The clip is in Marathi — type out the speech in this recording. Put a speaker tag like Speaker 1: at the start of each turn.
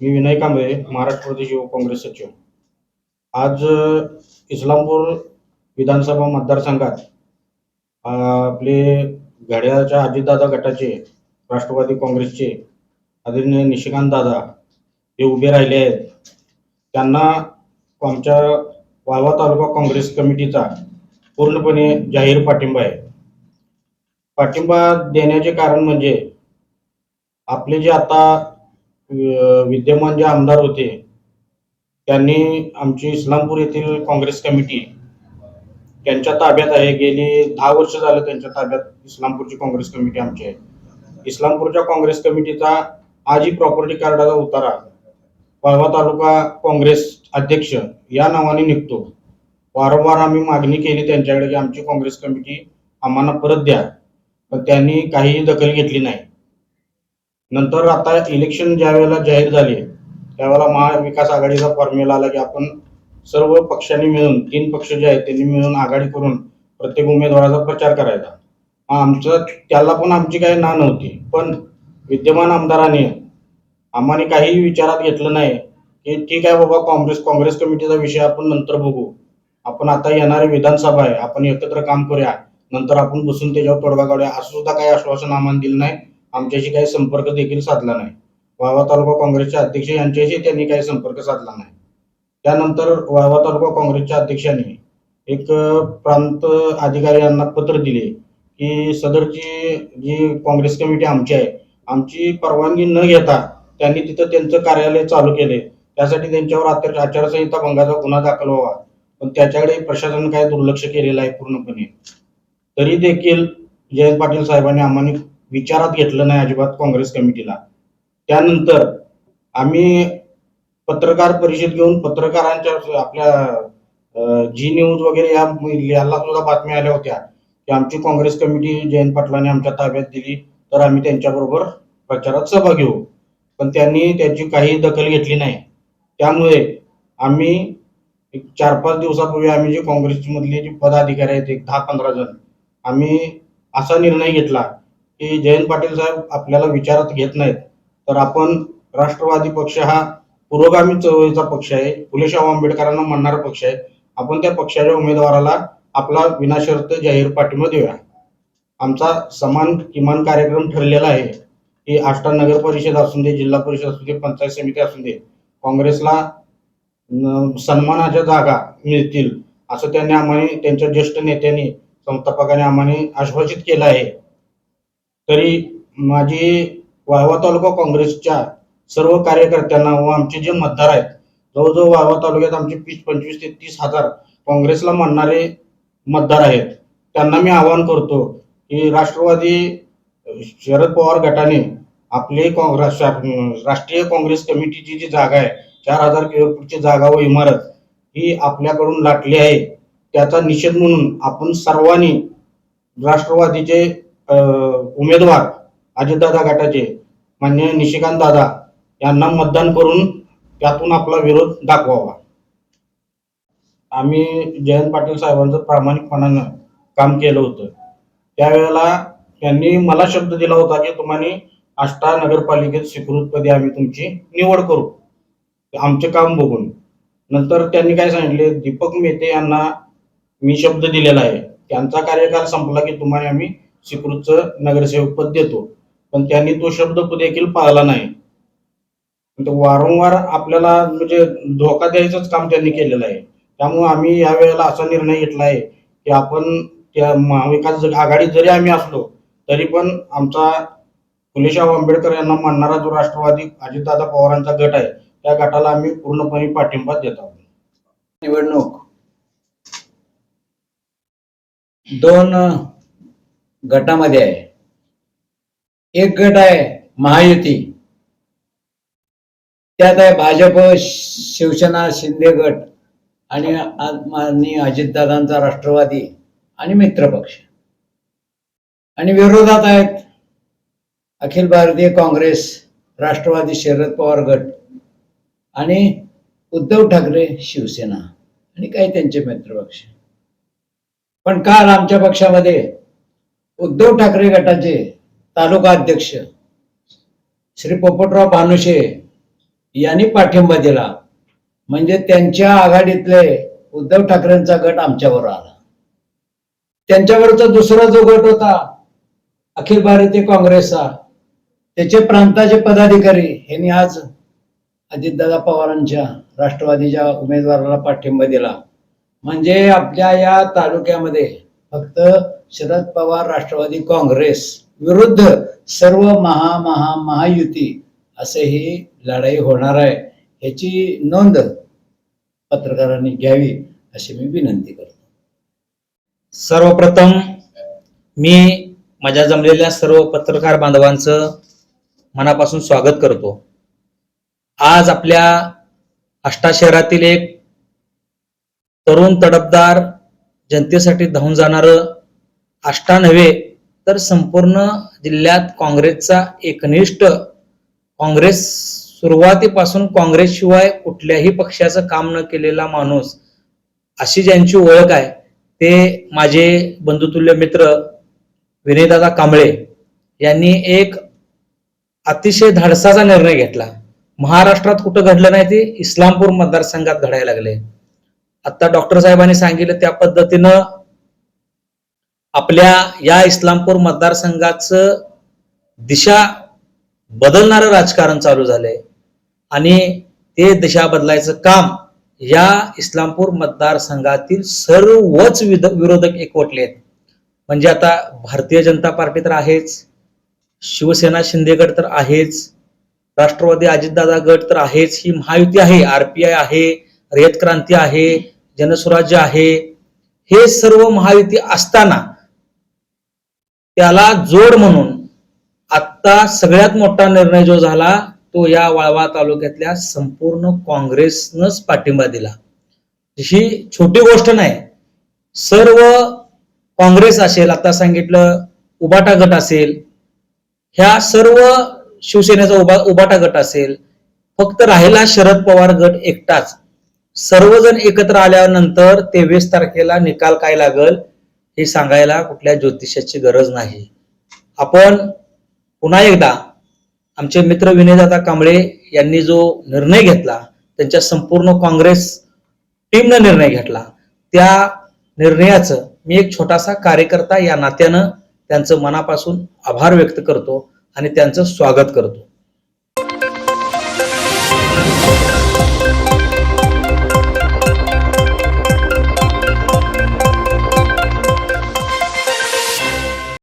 Speaker 1: मी विनय कांबळे महाराष्ट्र प्रदेश युवक काँग्रेस सचिव. आज इस्लामपूर विधानसभा मतदारसंघात आपले घड्याळाच्या अजितदादा गटाचे राष्ट्रवादी काँग्रेसचे आदरणीय निशिकांत दादा हे उभे राहिले आहेत. त्यांना आमच्या वाळवा तालुका काँग्रेस कमिटीचा पूर्णपणे जाहीर पाठिंबा आहे. पाठिंबा देण्याचे कारण म्हणजे आपले जे आता विद्यमान जे आमदार होते त्यांनी आमची इस्लामपूर येथील काँग्रेस कमिटी त्यांच्या ताब्यात आहे. गेली दहा वर्ष झालं त्यांच्या ताब्यात इस्लामपूरची काँग्रेस कमिटी आमची आहे. इस्लामपूरच्या काँग्रेस कमिटीचा आजी प्रॉपर्टी कार्डाचा उतारा वाळवा तालुका काँग्रेस अध्यक्ष या नावाने निघतो. वारंवार आम्ही मागणी केली त्यांच्याकडे की आमची काँग्रेस कमिटी आम्हाला परत द्या. पण त्यांनी काहीही दखल घेतली नाही. नंतर आता इलेक्शन ज्या वेळेला जाहीर झाले त्यावेळेला महाविकास आघाडीचा फॉर्म्युला आला की आपण सर्व पक्षांनी मिळून तीन पक्ष जे आहेत त्यांनी मिळून आघाडी करून प्रत्येक उमेदवाराचा प्रचार करायचा. आमचं त्याला पण आमची काही ना नव्हती. पण विद्यमान आमदारांनी आम्हाने काही विचारात घेतलं नाही की ठीक आहे बाबा काँग्रेस काँग्रेस कमिटीचा विषय आपण नंतर बघू. आपण आता येणारी विधानसभा आहे आपण एकत्र काम करूया. नंतर आपण बसून त्याच्यावर तोडगा काढूया. असं सुद्धा काही आश्वासन आम्हाला दिलं नाही. आमच्याशी काही संपर्क देखील साधला नाही. वाहवा तालुका काँग्रेसचे अध्यक्ष यांच्याशी त्यांनी काही संपर्क साधला नाही. त्यानंतर वाळवा तालुका काँग्रेसच्या अध्यक्षांनी एक प्रांत अधिकारी यांना पत्र दिले की सदरची जी काँग्रेस कमिटी आमची आहे आमची परवानगी न घेता त्यांनी तिथं त्यांचं कार्यालय चालू केले. त्यासाठी त्यांच्यावर आचार आचारसंहिता भंगाचा गुन्हा दाखल व्हावा. पण त्याच्याकडे प्रशासन काय दुर्लक्ष केलेलं आहे पूर्णपणे. तरी देखील जयंत पाटील साहेबांनी आम्हाला विचारात घेतलं नाही अजिबात काँग्रेस कमिटीला. त्यानंतर आम्ही पत्रकार परिषद घेऊन पत्रकारांच्या आपल्या जी न्यूज वगैरे या याला सुद्धा बातम्या आल्या होत्या की आमची काँग्रेस कमिटी जयंत पाटलांनी आमच्या ताब्यात दिली तर आम्ही त्यांच्याबरोबर प्रचारात सहभागी होऊ. पण त्यांनी त्याची काही दखल घेतली नाही. त्यामुळे आम्ही एक चार पाच दिवसापूर्वी आम्ही जे काँग्रेसमधले जे पदाधिकारी आहेत एक दहा पंधरा जण आम्ही असा निर्णय घेतला की जयंत पाटील साहेब आपल्याला विचारात घेत नाहीत. तर आपण राष्ट्रवादी पक्ष हा पुरोगामी चळवळीचा पक्ष आहे. फुलेशाह आंबेडकरांना म्हणणारा पक्ष आहे. आपण त्या पक्षाच्या उमेदवाराला आपला विनाशर्त जाहीर पाठिंबा देऊया. आमचा समान किमान कार्यक्रम ठरलेला आहे की आष्टा नगर परिषद असू दे जिल्हा परिषद असू दे पंचायत समिती असू दे काँग्रेसला सन्मानाच्या जागा मिळतील असं त्यांनी आम्हाला त्यांच्या ज्येष्ठ नेत्यांनी संस्थापकाने आम्हाला आश्वासित केलं आहे. तरी माझी वाहवा तालुका काँग्रेसच्या सर्व कार्यकर्त्यांना व आमचे जे मतदार आहेत जवळजवळ वाळवा तालुक्यात आमचे वीस पंचवीस ते तीस हजार काँग्रेसला मानणारे मतदार आहेत. त्यांना मी आवाहन करतो की राष्ट्रवादी शरद पवार गटाने आपले काँग्रेस राष्ट्रीय काँग्रेस कमिटीची जी जागा आहे चार हजार किलोमीटरची जागा व इमारत ही आपल्याकडून लाटली आहे. त्याचा निषेध म्हणून आपण सर्वांनी राष्ट्रवादीचे उमेदवार अजितदादा गटाचे मान्य निशिकांत दादा यांना मतदान करून त्यातून आपला विरोध दाखवावा. आम्ही जयंत पाटील साहेबांचं प्रामाणिकपणानं काम केलं होतं. त्यावेळेला त्यांनी मला शब्द दिला होता की तुम्हाला आष्टा नगरपालिकेत स्वीकृतपदी आम्ही तुमची निवड करू. आमचे काम बघून. नंतर त्यांनी काय सांगितले दीपक मेहते यांना मी शब्द दिलेला आहे. त्यांचा कार्यकाल संपला की तुम्हाला आम्ही स्वीकृतचं नगरसेवक पद देतो. पण त्यांनी तो शब्द देखील पाळला नाही. वारंवार आपल्याला म्हणजे धोका द्यायचंच काम त्यांनी केलेलं आहे. त्यामुळे आम्ही या वेळेला असा निर्णय घेतला आहे की आपण त्या महाविकास आघाडी जरी आम्ही असलो तरी पण आमचा फुलेशाह आंबेडकर यांना मानणारा जो राष्ट्रवादी अजितदादा पवारांचा गट आहे त्या गटाला आम्ही पूर्णपणे पाठिंबा देत आहोत.
Speaker 2: निवडणूक. दोन गटामध्ये आहे. एक गट आहे महायुती. त्यात आहे भाजप शिवसेना शिंदे गट आणि आ- माननीय अजितदादांचा राष्ट्रवादी आणि मित्रपक्ष आणि विरोधात आहेत अखिल भारतीय काँग्रेस राष्ट्रवादी शरद पवार गट आणि उद्धव ठाकरे शिवसेना आणि काही त्यांचे मित्रपक्ष पण काल आमच्या पक्षामध्ये उद्धव ठाकरे गटाचे तालुका अध्यक्ष श्री पोपटराव भानुशे यांनी पाठिंबा दिला. म्हणजे त्यांच्या आघाडीतले उद्धव ठाकरेंचा गट आमच्यावर आला. त्यांच्यावरचा दुसरा जो गट होता अखिल भारतीय काँग्रेसचा त्याचे प्रांताचे पदाधिकारी यांनी आज अजितदादा पवारांच्या राष्ट्रवादीच्या उमेदवाराला पाठिंबा दिला. म्हणजे आपल्या या तालुक्यामध्ये फक्त शरद पवार राष्ट्रवादी काँग्रेस विरुद्ध सर्व महा महा महायुती असे ही लढाई होणार आहे याची नोंद पत्रकारांनी घ्यावी अशी मी विनंती करतो.
Speaker 3: सर्वप्रथम मी माझ्या जमलेल्या सर्व पत्रकार बांधवांचं मनापासून स्वागत करतो. आज आपल्या अष्टा शहरातील एक तरुण तडफदार जनतेसाठी धावून जाणारं आष्टा नव्हे तर संपूर्ण जिल्ह्यात काँग्रेसचा एकनिष्ठ काँग्रेस सुरुवातीपासून काँग्रेसशिवाय कुठल्याही पक्षाचं काम न केलेला माणूस अशी ज्यांची ओळख आहे ते माझे बंधुतुल्य मित्र विनयदादा कांबळे यांनी एक अतिशय धाडसाचा निर्णय घेतला. महाराष्ट्रात कुठं घडलं नाही ते इस्लामपूर मतदारसंघात घडायला लागले. आता डॉक्टर साहेबांनी सांगितलं त्या पद्धतीनं आपल्या या इस्लामपूर मतदारसंघाचं दिशा बदलणारं राजकारण चालू झालंय. आणि ते दिशा बदलायचं काम या इस्लामपूर मतदारसंघातील सर्वच विध- विरोधक एकवटले आहेत. म्हणजे आता भारतीय जनता पार्टी तर आहेच शिवसेना शिंदे गट तर आहेच राष्ट्रवादी अजितदादा गट तर आहेच ही महायुती आहे आरपीआय आहे रयत क्रांती आहे जनस्वराज्य आहे. हे सर्व महायुती असताना त्याला जोड म्हणून आता सगळ्यात मोठा निर्णय जो झाला तो या वाळवा तालुक्यातल्या संपूर्ण काँग्रेसनंच पाठिंबा दिला. ही छोटी गोष्ट नाही. सर्व काँग्रेस असेल आता सांगितलं उबाटा गट असेल ह्या सर्व शिवसेनेचा उबा उबाटा गट असेल फक्त राहिला शरद पवार गट एकटाच. सर्वजण एकत्र आल्यानंतर तेवीस तारखेला निकाल काय लागल हे सांगायला कुठल्या ज्योतिषाची गरज नाही. आपण पुन्हा एकदा आमचे मित्र विनयदादा कांबळे यांनी जो निर्णय घेतला त्यांच्या संपूर्ण काँग्रेस टीमनं निर्णय घेतला. त्या निर्णयाचं मी एक छोटासा कार्यकर्ता या नात्यानं त्यांचं मनापासून आभार व्यक्त करतो आणि त्यांचं स्वागत करतो.